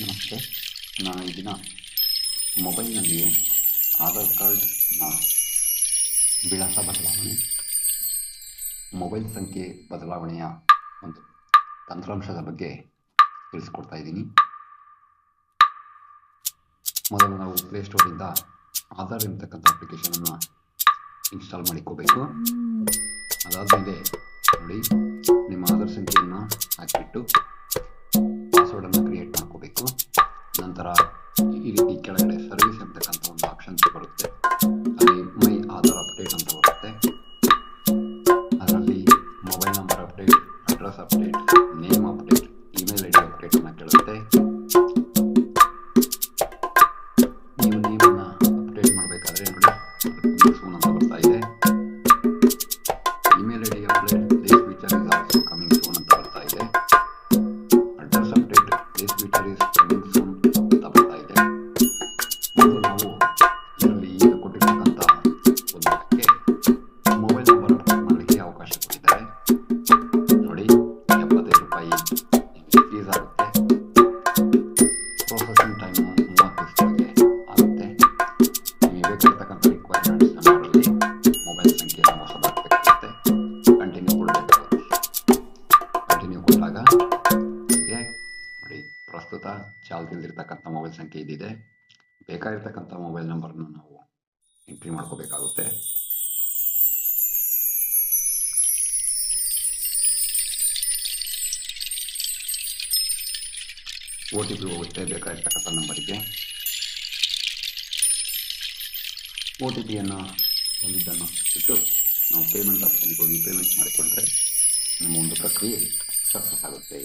ನಮಸ್ತೆ. ನಾನು ಈ ದಿನ ಮೊಬೈಲ್ನಲ್ಲಿ ಆಧಾರ್ ಕಾರ್ಡ್ನ ವಿಳಾಸ ಬದಲಾವಣೆ, ಮೊಬೈಲ್ ಸಂಖ್ಯೆ ಬದಲಾವಣೆಯ ಒಂದು ತಂತ್ರಾಂಶದ ಬಗ್ಗೆ ತಿಳಿಸ್ಕೊಡ್ತಾ ಇದ್ದೀನಿ. ಮೊದಲು ನಾವು ಪ್ಲೇಸ್ಟೋರಿಂದ ಆಧಾರ್ ಎಂಬತಕ್ಕಂಥ ಅಪ್ಲಿಕೇಶನನ್ನು ಇನ್ಸ್ಟಾಲ್ ಮಾಡಿಕೋಬೇಕು. ಅದಾದಮೇಲೆ ನೋಡಿ, ನಿಮ್ಮ ಆಧಾರ್ ಸಂಖ್ಯೆಯನ್ನು ಹಾಕಿಬಿಟ್ಟು ಈ ರೀತಿ ಕೆಳಗಡೆ ಸರ್ವಿಸ್ ಅಂತಕ್ಕಂಥ ಒಂದು ಆಪ್ಷನ್ಸ್ ಬರುತ್ತೆ. ಅಲ್ಲಿ ಮೈ ಆಧಾರ್ ಅಪ್ಡೇಟ್ ಅಂತ ಬರುತ್ತೆ. ಅದರಲ್ಲಿ mobile number update address update fees ಆಗುತ್ತೆ ಪ್ರೊಸೆಸಿಂಗ್ ಟೈಮು ಮೂವತ್ತು ದಿವಸದೊಳಗೆ ಆಗುತ್ತೆ. ಮೊಬೈಲ್ ಸಂಖ್ಯೆಯನ್ನು ಹೊಸದಾಗಬೇಕಾಗುತ್ತೆ ಕಂಟಿನ್ಯೂ ಕೊಡಬೇಕಾಗುತ್ತೆ ಕಂಟಿನ್ಯೂ ಕೊಟ್ಟಾಗ ಪ್ರಸ್ತುತ ಚಾಲ್ತಿಯಲ್ಲಿರ್ತಕ್ಕಂಥ ಮೊಬೈಲ್ ಸಂಖ್ಯೆ ಇದಿದೆ. ಬೇಕಾಗಿರ್ತಕ್ಕಂಥ ಮೊಬೈಲ್ ನಂಬರ್ನ ನಾವು ಎಂಟ್ರಿ ಮಾಡ್ಕೋಬೇಕಾಗುತ್ತೆ. ಒ ಟಿ ಪಿ ಹೋಗುತ್ತೆ ಬೇಕಾಗಿರ್ತಕ್ಕಂಥ ನಂಬರಿಗೆ. ಓ ಟಿ ಪಿಯನ್ನು ಬಂದಿದ್ದನ್ನು ಬಿಟ್ಟು ನಾವು ಪೇಮೆಂಟ್ ಆಪ್ಷನ್ಗೆ ಹೋಗಿ ಪೇಮೆಂಟ್ ಮಾಡಿಕೊಂಡ್ರೆ ನಮ್ಮ ಒಂದು ಪ್ರಕ್ರಿಯೆ ಸಕ್ಸಸ್ ಆಗುತ್ತೆ.